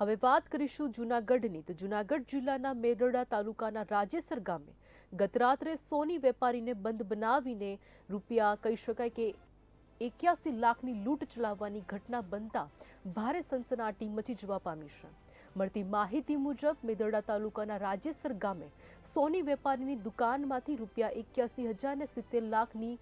હવે વાત કરીશું જૂનાગઢની. તો જૂનાગઢ જિલ્લાના મેરડા તાલુકાના રાજેસર ગામે ગતરાત્રે સોની વેપારીને બંધ બનાવીને રૂપિયા કહી શકાય કે એક્યાસી લાખની લૂંટ ચલાવવાની ઘટના બનતા ભારે સનસનાટી મચી જવા પામી છે. મળતી માહિતી મુજબ મેદરડા તાલુકાના રાજેસર ગામે સોની વેપારીની દુકાનમાંથી રૂપિયા એક્યાસી હજાર સિત્તેર લાખની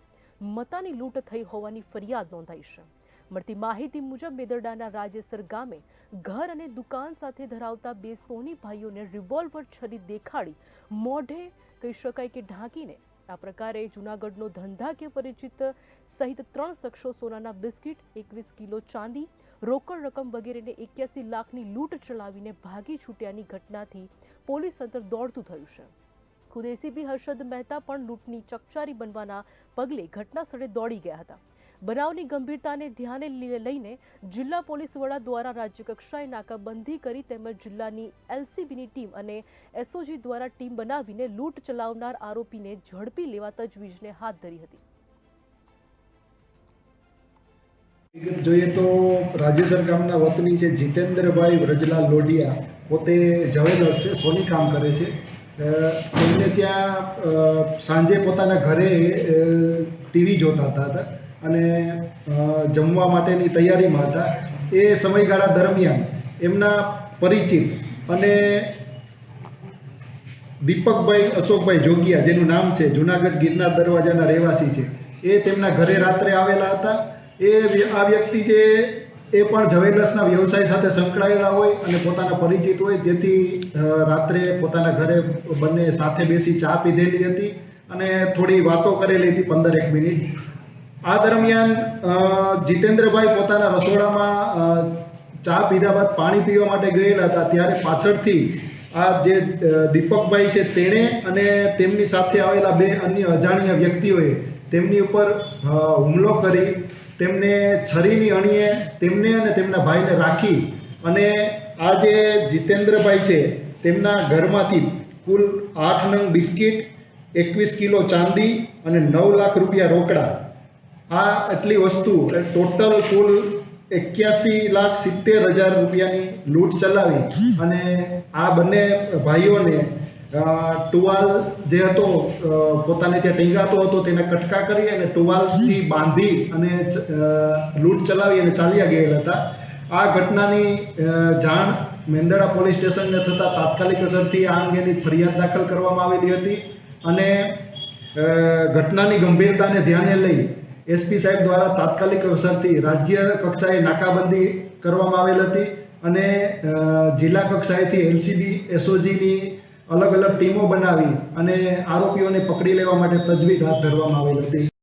મતાની લૂંટ થઈ હોવાની ફરિયાદ નોંધાઈ છે. મળતી માહિતી મુજબ મેદરડાના રાજેસર ગામે ઘર અને દુકાન સાથે ધરાવતા બે સોની ભાઈઓને રિવોલ્વર છરી દેખાડી મોઢે કહી શકાય કે ઢાંકીને આ પ્રકારે જૂનાગઢનો ધંધાકીય પરિચિત સહિત ત્રણ શખ્સો સોનાના બિસ્કિટ, એકવીસ કિલો ચાંદી, રોકડ રકમ વગેરેને એક્યાસી લાખની લૂંટ ચલાવીને ભાગી છૂટ્યાની ઘટનાથી પોલીસ તંત્ર દોડતું થયું છે. ખુદ એસીપી હર્ષદ મહેતા પણ લૂંટની ચકચારી બનવાના પગલે ઘટના સ્થળે દોડી ગયા હતા. બનાવની ગંભીરતાને ધ્યાને લઈને જિલ્લા પોલીસ વડા દ્વારા રાજ્યકક્ષાએ નાકાબંધી કરી તેમજ જિલ્લાની એલસીબીની ટીમ અને એસઓજી દ્વારા ટીમ બનાવીને લૂંટ ચલાવનાર આરોપીને ઝડપી લેવા તજવીજને હાથ ધરી હતી. જોઈએ તો રાજેસર ગામના વતની છે જીતેન્દ્રભાઈ વ્રજલાલ લોઢિયા. પોતે જવેલર્સ છે સોની કામ કરે છે. એમને ત્યાં સાંજે પોતાના ઘરે ટીવી જોતા હતા અને જમવા માટેની તૈયારીમાં હતા. એ સમયગાળા દરમિયાન એમના પરિચિત અને દીપકભાઈ, અશોકભાઈ જોગિયા, જેનું નામ છે, જુનાગઢ ગિરનાર દરવાજાના રહેવાસી છે, એ તેમના ઘરે રાત્રે આવેલા હતા. એ આ વ્યક્તિ છે એ પણ જવેલર્સના વ્યવસાય સાથે સંકળાયેલા હોય અને પોતાના પરિચિત હોય. તેથી રાત્રે પોતાના ઘરે બંને સાથે બેસી ચા પીધેલી હતી અને થોડી વાતો કરેલી હતી પંદર એક મિનિટ. આ દરમિયાન જીતેન્દ્રભાઈ પોતાના રસોડામાં ચા પીધા બાદ પાણી પીવા માટે ગયેલા હતા. ત્યારે પાછળથી આ જે દીપકભાઈ છે તેણે અને તેમની સાથે આવેલા બે અન્ય અજાણ્યા વ્યક્તિઓએ તેમની ઉપર હુમલો કરી, તેમને છરીની અણીએ, તેમને અને તેમના ભાઈને રાખી અને આ જે જીતેન્દ્રભાઈ છે, તેમના ઘરમાંથી કુલ આઠ નંગ બિસ્કિટ, એકવીસ કિલો ચાંદી અને નવ લાખ રૂપિયા રોકડા. આ એટલી વસ્તુ ટોટલ કુલ એક્યાસી લાખ સિત્તેર હજાર રૂપિયાની લૂંટ ચલાવી અને આ બંને ભાઈઓને ટુવાલ જે હતો પોતાને ત્યાં ટીંગાતો હતો તેને કટકા કરી અને ટુવાલથી બાંધી અને લૂંટ ચલાવી અને ચાલ્યા ગયેલા હતા. આ ઘટનાની જાણ મેંદડા પોલીસ સ્ટેશનને થતાં તાત્કાલિક અસરથી આ અંગેની ફરિયાદ દાખલ કરવામાં આવેલી હતી અને ઘટનાની ગંભીરતાને ધ્યાને લઈ એસપી સાહેબ દ્વારા તાત્કાલિક અસરથી રાજ્ય કક્ષાએ નાકાબંધી કરવામાં આવેલ હતી અને જિલ્લા કક્ષાએથી એલસીબી, એસઓજીની અલગ અલગ ટીમો બનાવી અને આરોપીઓને પકડી લેવા માટે તજવીજ હાથ ધરવામાં આવેલી હતી.